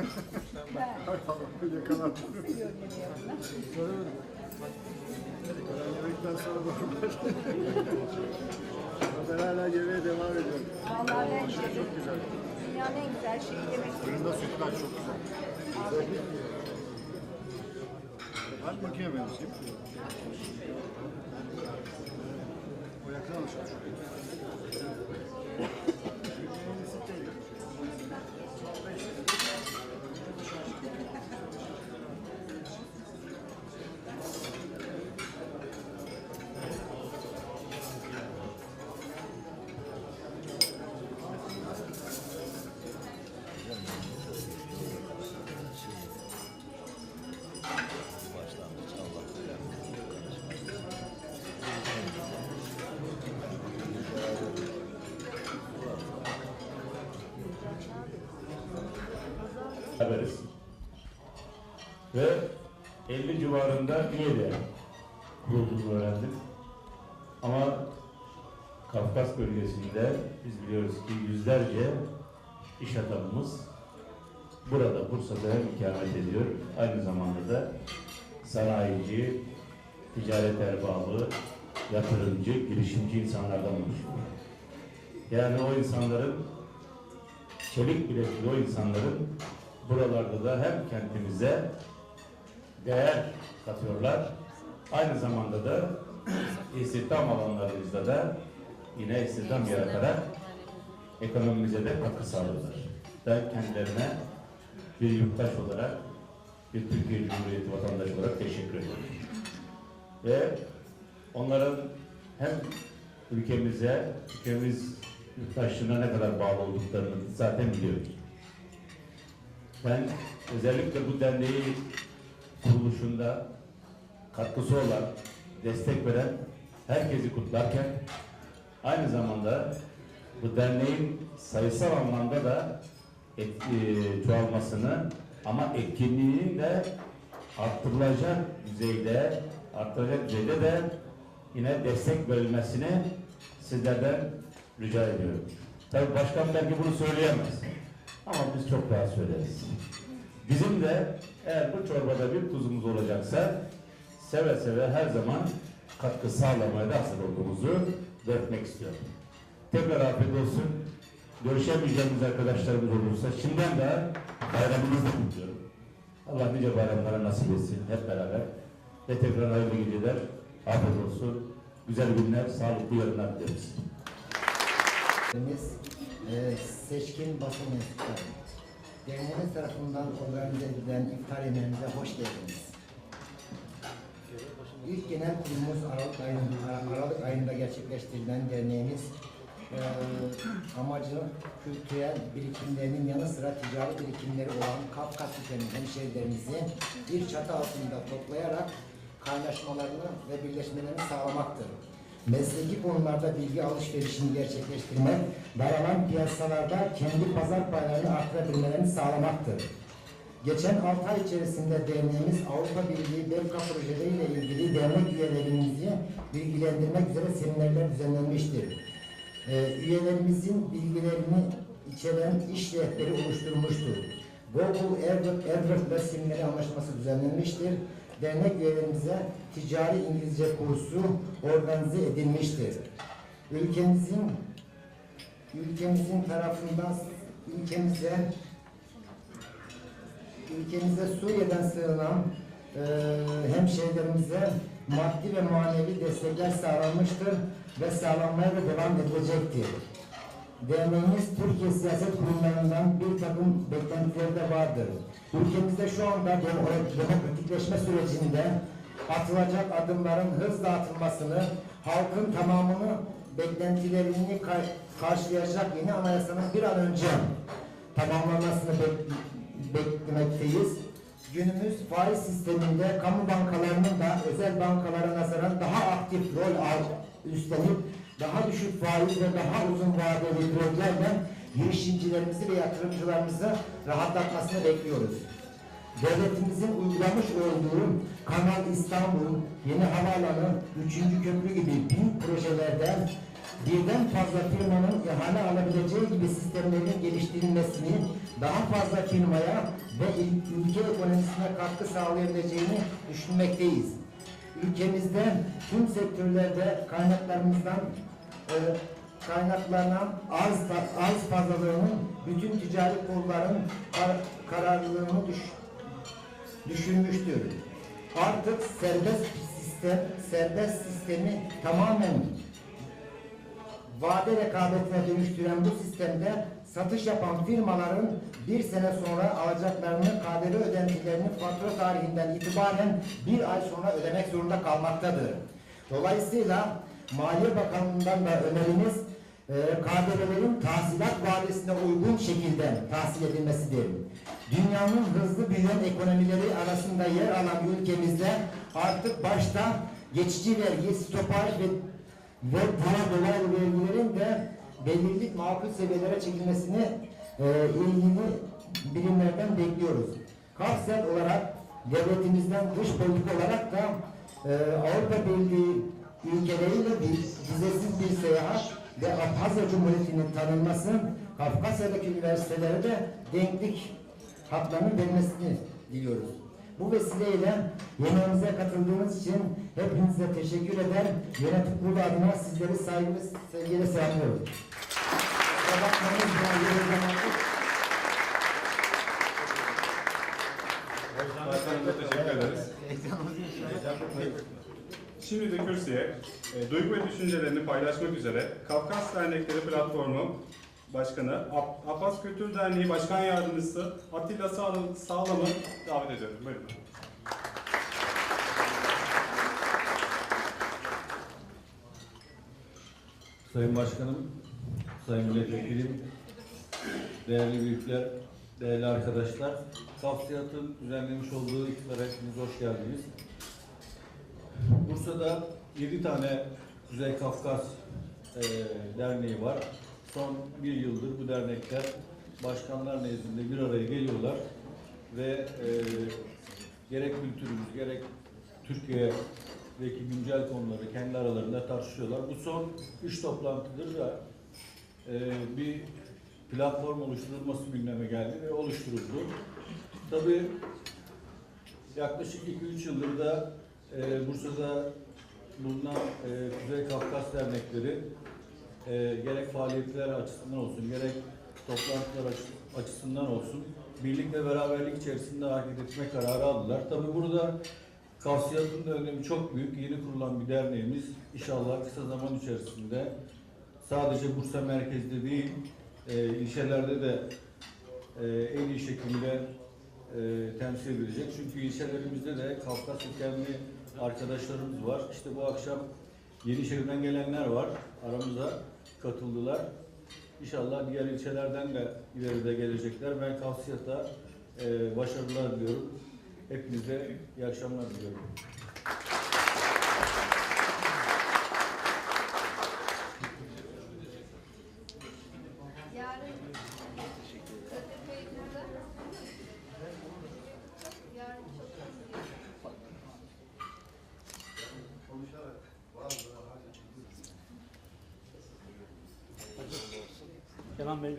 Ben yemekten sonra bakımlar. ben hala yemeğe devam ediyorum. Vallahi bence de Çok güzel. dünyanın en güzel şeyi yemek. Fırında sütlaç çok güzel. Hangi makine benziyor? O yakın alışveriş. Beraberiz. Ve 50 civarında üye de kurulduğunu öğrendim. Ama Kafkas bölgesinde biz biliyoruz ki yüzlerce iş adamımız burada Bursa'da ikamet ediyor. Aynı zamanda da sanayici, ticaret erbabı, yatırımcı, girişimci insanlardan oluşuyor. Yani o insanların çelik bilekli o insanların buralarda da hem kentimize değer katıyorlar. Aynı zamanda da istihdam alanlarımızda da yine istihdam yaratarak ekonomimize de katkı sağlıyorlar. Ben kendilerine bir yurttaş olarak, bir Türkiye Cumhuriyeti vatandaşı olarak teşekkür ediyorum. Ve onların hem ülkemize, ülkemiz yurttaşlığına ne kadar bağlı olduklarını zaten biliyoruz. Ben özellikle bu derneği kuruluşunda katkısı olan, destek veren herkesi kutlarken aynı zamanda bu derneğin sayısal anlamda da et, e, çoğalmasını ama etkinliğinin de arttırılacak düzeyde arttırılacak düzeyde de yine destek verilmesini sizlerden rica ediyorum. Tabii başkan belki bunu söyleyemez. Ama biz çok daha söyleriz. Bizim de eğer bu çorbada bir tuzumuz olacaksa seve seve her zaman katkı sağlamaya da hazır olduğumuzu belirtmek istiyorum. Tekrar afiyet olsun. Görüşemeyeceğimiz arkadaşlarımız olursa şimdiden de bayramınızı kutluyorum. Allah nice bayramlara nasip etsin hep beraber. Ve tekrar hayırlı geceler. Afiyet olsun. Güzel günler, sağlıklı yarınlar dileriz. Seçkin basın mensupları. Derneğimiz tarafından organize edilen iftar yemeğimize hoş geldiniz. İlk genel kurulumuz Aralık ayında, Aralık ayında gerçekleştirilen derneğimiz e, amacı kültürel birikimlerinin yanı sıra ticari birikimleri olan Kafkas ülkenin hemşehrilerimizi bir çatı altında toplayarak kaynaşmalarını ve birleşmelerini sağlamaktır mesleki konularda bilgi alışverişini gerçekleştirmek, daralan piyasalarda kendi pazar paylarını arttırabilmelerini sağlamaktır. Geçen 6 ay içerisinde derneğimiz Avrupa Birliği BERKA projeleriyle ilgili dernek üyelerimizi bilgilendirmek üzere seminerler düzenlenmiştir. Ee, üyelerimizin bilgilerini içeren iş rehberi oluşturmuştur. Google AdWords AdWords ve semineri anlaşması düzenlenmiştir. Dernek üyelerimize ticari İngilizce kursu organize edilmiştir. Ülkemizin ülkemizin tarafından ülkemize ülkemize Suriye'den sığınan e, hemşehrilerimize maddi ve manevi destekler sağlanmıştır ve sağlanmaya da devam edilecektir. Derneğimiz Türkiye siyaset kurumlarından bir takım beklentileri de vardır. Ülkemizde şu anda demo- demokratikleşme sürecinde atılacak adımların hızla atılmasını, halkın tamamını beklentilerini ka- karşılayacak yeni anayasanın bir an önce tamamlanmasını bek- beklemekteyiz. Günümüz faiz sisteminde kamu bankalarının da özel bankalara nazaran daha aktif rol üstlenip daha düşük faiz ve daha uzun vadeli kredilerle girişimcilerimizi ve yatırımcılarımızı rahatlatmasını bekliyoruz. Devletimizin uygulamış olduğu Kanal İstanbul, Yeni Havaalanı, 3. Köprü gibi büyük projelerde birden fazla firmanın ihale alabileceği gibi sistemlerin geliştirilmesini daha fazla firmaya ve ül- ülke ekonomisine katkı sağlayabileceğini düşünmekteyiz. Ülkemizde tüm sektörlerde kaynaklarımızdan kaynaklanan arz, arz fazlalığının bütün ticari kurların kar- kararlılığını düş, düşürmüştür. Artık serbest sistem, serbest sistemi tamamen vade rekabetine dönüştüren bu sistemde satış yapan firmaların bir sene sonra alacaklarını, KDV ödentilerini fatura tarihinden itibaren bir ay sonra ödemek zorunda kalmaktadır. Dolayısıyla Maliye Bakanlığı'ndan da önerimiz e, KDV'lerin tahsilat vadesine uygun şekilde tahsil edilmesidir. Dünyanın hızlı büyüyen ekonomileri arasında yer alan ülkemizde artık başta geçici vergi, stopaj ve ve buna dolayı vergilerin de belirli makul seviyelere çekilmesini e, ilgili birimlerden bekliyoruz. Kapsel olarak devletimizden dış politik olarak da e, Avrupa Birliği ülkeleriyle bir vizesiz bir seyahat ve Abhazya Cumhuriyeti'nin tanınması Kafkasya'daki üniversitelere de denklik haklarının verilmesini diliyoruz. Bu vesileyle yemeğimize katıldığınız için hepinize teşekkür eder. Yönetim kurulu adına sizleri saygı sevgiyle selamlıyorum. Başkanımıza teşekkür ederiz. Şimdi de kürsüye e, duygu ve düşüncelerini paylaşmak üzere Kafkas Dernekleri Platformu Başkanı Ab- Abbas Kültür Derneği Başkan Yardımcısı Atilla Sağlam- Sağlam'ı davet ediyorum. Buyurun. Sayın Başkanım, Sayın Milletvekilim, değerli büyükler, değerli arkadaşlar, Kafsiyat'ın düzenlemiş olduğu hepiniz hoş geldiniz. Bursa'da 7 tane Kuzey Kafkas e, Derneği var. Son bir yıldır bu dernekler başkanlar nezdinde bir araya geliyorlar ve e, gerek kültürümüz, gerek Türkiye'deki güncel konuları kendi aralarında tartışıyorlar. Bu son üç toplantıdır da e, bir platform oluşturulması gündeme geldi ve oluşturuldu. Tabii yaklaşık 2-3 yıldır da e, Bursa'da bulunan e, Kuzey Kafkas dernekleri e, gerek faaliyetler açısından olsun, gerek toplantılar açı- açısından olsun birlik ve beraberlik içerisinde hareket etme kararı aldılar. Tabii burada Kafsiyat'ın da önemi çok büyük. Yeni kurulan bir derneğimiz inşallah kısa zaman içerisinde sadece Bursa merkezde değil, e, ilçelerde de e, en iyi şekilde e, temsil edilecek. Çünkü ilçelerimizde de Kafkas kökenli arkadaşlarımız var. İşte bu akşam Yenişehir'den gelenler var. Aramıza katıldılar. İnşallah diğer ilçelerden de ileride gelecekler. Ben Kafsiyat'a e, başarılar diliyorum. Hepinize iyi akşamlar diliyorum. 他们没。